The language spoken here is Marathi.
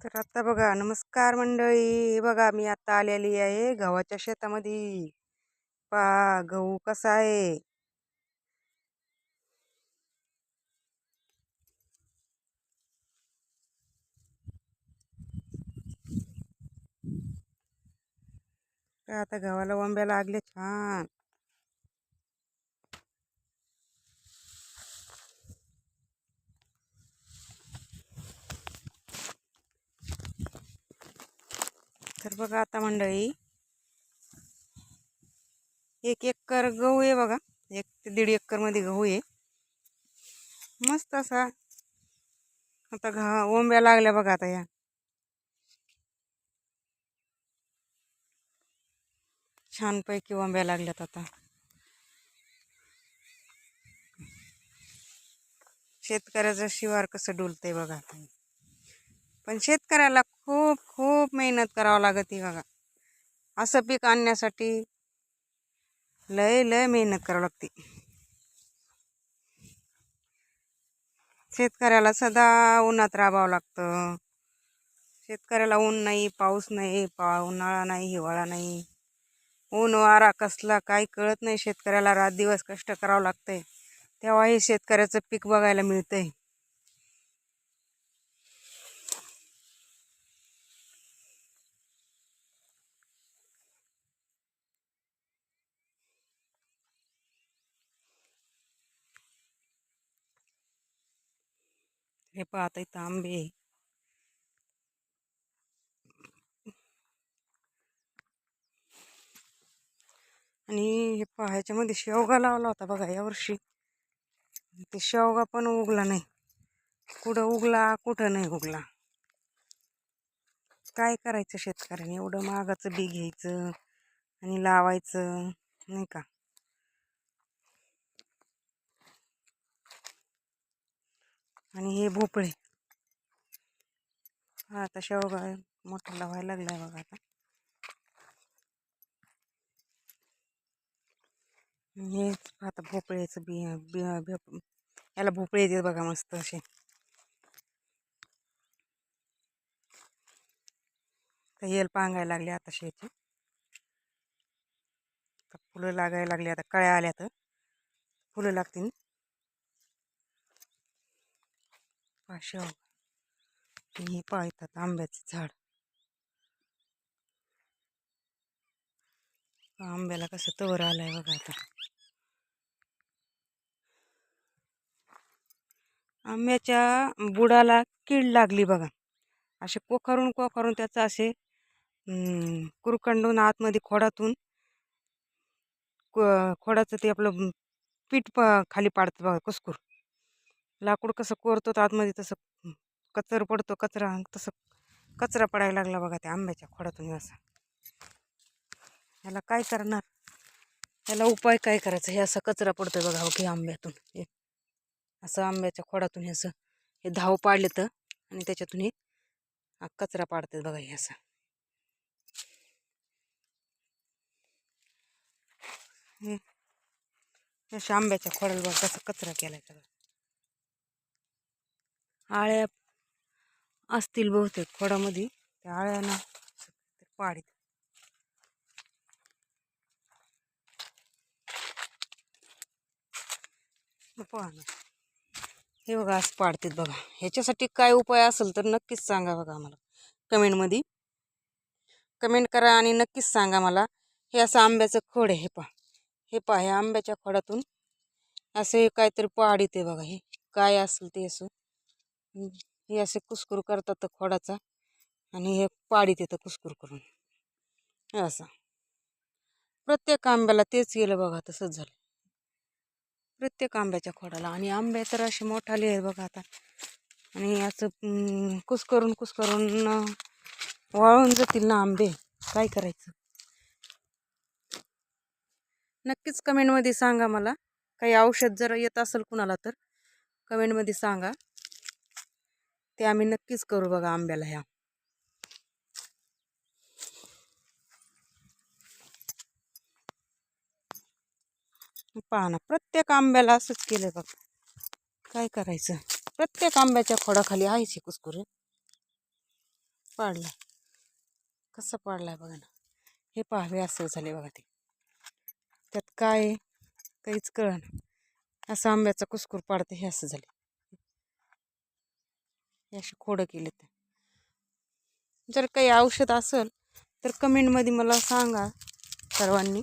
तर आता बघा नमस्कार मंडळी. हे बघा मी आता आलेली आहे गव्हाच्या शेतामध्ये. पा गहू कसा आहे? आता गव्हाला वंब्या लागले छान. तर बघा आता मंडळी. एक एकर गहू आहे बघा. एक ते दीड एकरमध्ये गहू आहे. मस्त असा. आता घा ओंब्या लागल्या बघा आता या. छानपैकी ओंब्या लागल्यात आता. शेतकऱ्याचं शिवार कसं डुलतंय बघा आता. पण शेतकऱ्याला खूप मेहनत करावं लागते बघा. असं पीक आणण्यासाठी लय लय मेहनत करावं लागते. शेतकऱ्याला सदा उन्हात राबावं लागतं. शेतकऱ्याला ऊन नाही पाऊस नाही पा उन्हाळा नाही हिवाळा नाही. ऊन वारा कसला काही कळत नाही शेतकऱ्याला. रात दिवस कष्ट करावं लागतंय. तेव्हा हे शेतकऱ्याचं पीक बघायला मिळतंय. हे पाहता इथं आंबे. आणि हे पहा ह्याच्यामध्ये शेवगा लावला होता बघा यावर्षी. ते शेवगा पण उगला नाही. कुठं उगला कुठं नाही उगला. काय करायचं शेतकऱ्याने? एवढं महागाचं बी घ्यायचं आणि लावायचं नाही का? आणि हे भोपळे. हा आता शेवगा मोठा लावायला लागलाय बघा आता. हे आता भोपळ्याचं बी बी याला भोपळे येते बघा मस्त असे. तर पांगायला लागले आता शेती आता फुलं लागायला लागली आता कळ्या आल्या तर. फुलं लागतील. पाशा हे पाळतात आंब्याचं झाड. आंब्याला कसं तवर आलाय बघा आता. आंब्याच्या बुडाला कीड लागली बघा. असे कोखारून कोखारून त्याचं असे कुरकंडून आतमध्ये खोडातून खोडाचं ते आपलं पीठ प खाली पाडतं बघा कुसकूर. लाकूड कसं कोरतो तर आतमध्ये तसं कचर पडतो कचरा तसं कचरा पडायला लागला बघा त्या आंब्याच्या खोडातून असा. ह्याला काय करणार? याला उपाय काय करायचा? हे असा कचरा पडतोय बघा हो की आंब्यातून. हे असं आंब्याच्या खोडातून हे असं हे धाव पाडले तर आणि त्याच्यातून हे हा कचरा पाडतात बघा हे असं. हे अशा आंब्याच्या खोडाला बघा कसं कचरा केलाय सगळा. आळ्या असतील बहुतेक खोडामध्ये. त्या आळ्याना पाडीत. पहा ना. हे बघा असं पाडतात बघा. ह्याच्यासाठी काय उपाय असेल तर नक्कीच सांगा बघा आम्हाला. कमेंटमध्ये. कमेंट करा आणि नक्कीच सांगा मला हे असं आंब्याचं खोड आहे हे पहा. हे पहा हे आंब्याच्या खोडातून असं काहीतरी पाड येते बघा. हे काय असेल ते असं. हे असे कुसकुर करतात तर खोडाचा आणि हे पाडी देतं कुसकुर करून. हे असं. प्रत्येक आंब्याला तेच गेलं बघा तसंच झालं. प्रत्येक आंब्याच्या खोडाला आणि आंबे तर असे मोठाले आहेत बघा आता. आणि असं कुस्करून कुस्करून वाळून जातील ना आंबे. काय करायचं? नक्कीच कमेंटमध्ये सांगा मला. काही औषध जर येत असेल कुणाला तर कमेंटमध्ये सांगा. ते आम्ही नक्कीच करू बघा आंब्याला ह्या. पहा ना प्रत्येक आंब्याला असंच केलं बघ. काय करायचं? प्रत्येक आंब्याच्या खोडाखाली आहेच हे कुस्कुर पाडला. कसं पाडलाय बघा ना. हे पाहावे असं झाले बघा ते. त्यात काय काहीच कळ असं आंब्याचा कुसकूर पाडतं हे असं झाले हे असे खोडं केले तर जर काही औषध असेल तर कमेंटमध्ये मला सांगा सर्वांनी.